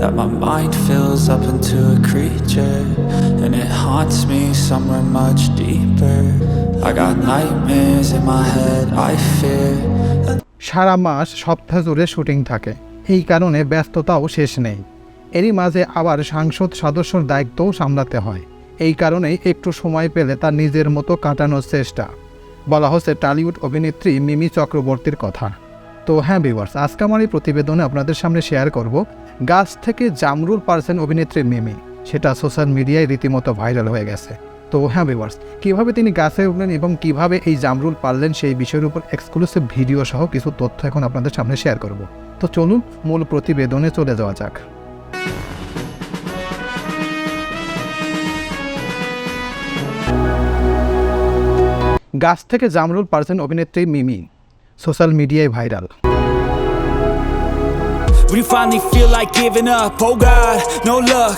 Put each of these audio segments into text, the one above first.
That my mind fills up into a creature and it haunts me somewhere much deeper. I got nightmares in my head, I fear. সারা মাস সপ্তাহ জুড়ে shooting থাকে। এই কারণে ব্যস্ততাও শেষ নেই। এরই মাঝে আবার সাংসদ সদস্যর দায়িত্বও সামলাতে হয়। এই কারণেই একটু সময় পেলে তার নিজের মতো কাটানোর চেষ্টা। বলা হচ্ছে টালিউড অভিনেত্রী মিমি চক্রবর্তীর কথা। তো হ্যাঁ ভিউয়ার্স আজকে আমার এই প্রতিবেদনে আপনাদের সামনে শেয়ার করব গাছ থেকে জামরুল পার্সেন অভিনেত্রী মিমি। সেটা সোশ্যাল মিডিয়ায় রীতিমতো ভাইরাল হয়ে গেছে। তো হ্যাঁ ভিউয়ার্স কীভাবে তিনি গাছে উঠলেন এবং কীভাবে এই জামরুল পারলেন সেই বিষয়ের উপর এক্সক্লুসিভ ভিডিও সহ কিছু তথ্য এখন আপনাদের সামনে শেয়ার করব। তো চলুন মূল প্রতিবেদনে চলে যাওয়া যাক। গাছ থেকে জামরুল পার্সেন অভিনেত্রী মিমি। সোশ্যাল মিডিয়ায় viral When you finally feel like giving up, oh God, no luck.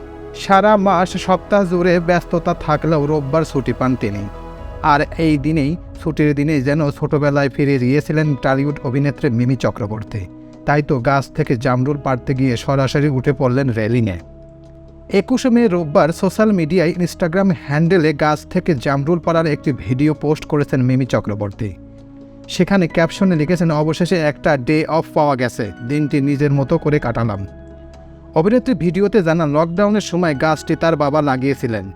সারা মাস সপ্তাহ জুড়ে ব্যস্ততা থাকলেও রোববার ছুটি পান তিনি। আর এই দিনেই, ছুটির দিনে যেন ছোটবেলায় ফিরে গিয়েছিলেন টালিউড অভিনেত্রী মিমি চক্রবর্তী। তাই তো গাছ থেকে জামরুল পাড়তে গিয়ে সরাসরি উঠে পড়লেন রেলিংয়ে একুশে মে রোববার সোশ্যাল মিডিয়ায় ইনস্টাগ্রাম হ্যান্ডেলে গাছ থেকে জামরুল পাড়ার একটি ভিডিও পোস্ট করেছেন মিমি চক্রবর্তী। সেখানে ক্যাপশনে লিখেছেন, অবশেষে একটা ডে অফ পাওয়া গেছে। দিনটি নিজের মতো করে কাটালাম। অভিনেত্রী ভিডিওতে জানান, লকডাউনের সময় গাছটি তার বাবা লাগিয়েছিলেন।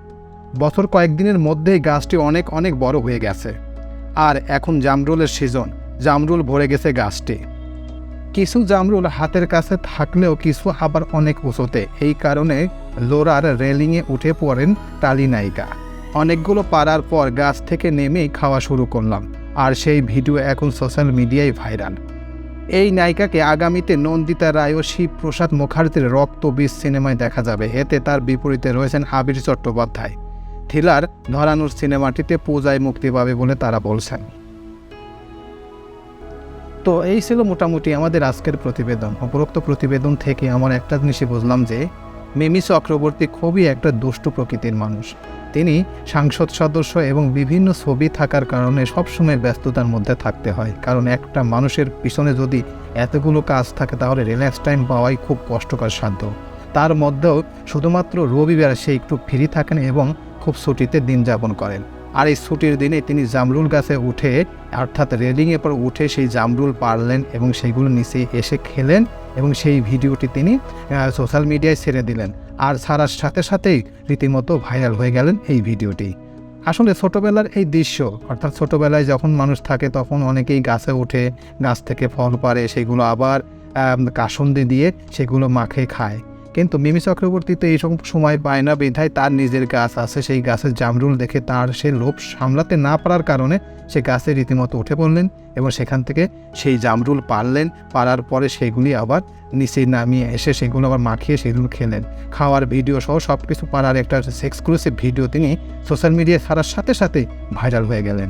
বছর কয়েকদিনের মধ্যেই গাছটি অনেক অনেক বড় হয়ে গেছে। আর এখন জামরুলের সিজন, জামরুল ভরে গেছে গাছটি। কিছু জামরুল হাতের কাছে থাকলেও কিছু আবার অনেক উঁচুতে। এই কারণে লোরার রেলিংয়ে উঠে পড়েন টালি নায়িকা। অনেকগুলো পাড়ার পর গাছ থেকে নেমেই খাওয়া শুরু করলাম। আর সেই ভিডিও এখন সোশ্যাল মিডিয়ায় ভাইরাল। এই নায়িকাকে আগামীতে নন্দিতা রায় ও শিবপ্রসাদ মুখার্জির রক্তবীজ সিনেমায় দেখা যাবে। এতে তার বিপরীতে রয়েছেন আবির চট্টোপাধ্যায়। থ্রিলার ধরানোর সিনেমাটিতে পূজায় মুক্তি পাবে বলে তারা বলছেন। তো এই ছিল মোটামুটি আমাদের আজকের প্রতিবেদন। উপরোক্ত প্রতিবেদন থেকে আমার একটা জিনিসই বুঝলাম যে মিমি চক্রবর্তী খুবই একটা দুষ্টু প্রকৃতির মানুষ। তিনি সাংসদ সদস্য এবং বিভিন্ন ছবি থাকার কারণে সবসময় ব্যস্ততার মধ্যে থাকতে হয়, কারণ একটা মানুষের পিছনে যদি এতগুলো কাজ থাকে তাহলে রিল্যাক্স টাইম পাওয়াই খুব কষ্টকর সাধ্য। তার মধ্যেও শুধুমাত্র রবিবার সে একটু ফ্রি থাকেন এবং খুব ছুটিতে দিন যাপন করেন। আর এই ছুটির দিনে তিনি জামরুল গাছে উঠে, অর্থাৎ রেলিংয়ের পর উঠে সেই জামরুল পারলেন এবং সেইগুলো নিচে এসে খেলেন। এবং সেই ভিডিওটি তিনি সোশ্যাল মিডিয়ায় ছেড়ে দিলেন। আর সারার সাথে সাথেই রীতিমতো ভাইরাল হয়ে গেলেন এই ভিডিওটি। আসলে ছোটোবেলার এই দৃশ্য, অর্থাৎ ছোটোবেলায় যখন মানুষ থাকে তখন অনেকেই গাছে ওঠে গাছ থেকে ফল পারে সেগুলো আবার কাসন্দি দিয়ে সেগুলো মাখে খায়। কিন্তু মিমি চক্রবর্তী তো এইসব সময় পায় না বিধায় তার নিজের গাছ আছে। সেই গাছের জামরুল দেখে তার সে লোভ সামলাতে না পারার কারণে সে গাছে রীতিমতো উঠে পড়লেন এবং সেখান থেকে সেই জামরুল পারলেন পারার পরে সেগুলি আবার নিচে নামিয়ে এসে সেগুলো আবার মাখিয়ে সেগুলো খেলেন। খাওয়ার ভিডিও সহ সব কিছু পারার একটা এক্সক্লুসিভ ভিডিও তিনি সোশ্যাল মিডিয়ায় ছাড়ার সাথে সাথে ভাইরাল হয়ে গেলেন।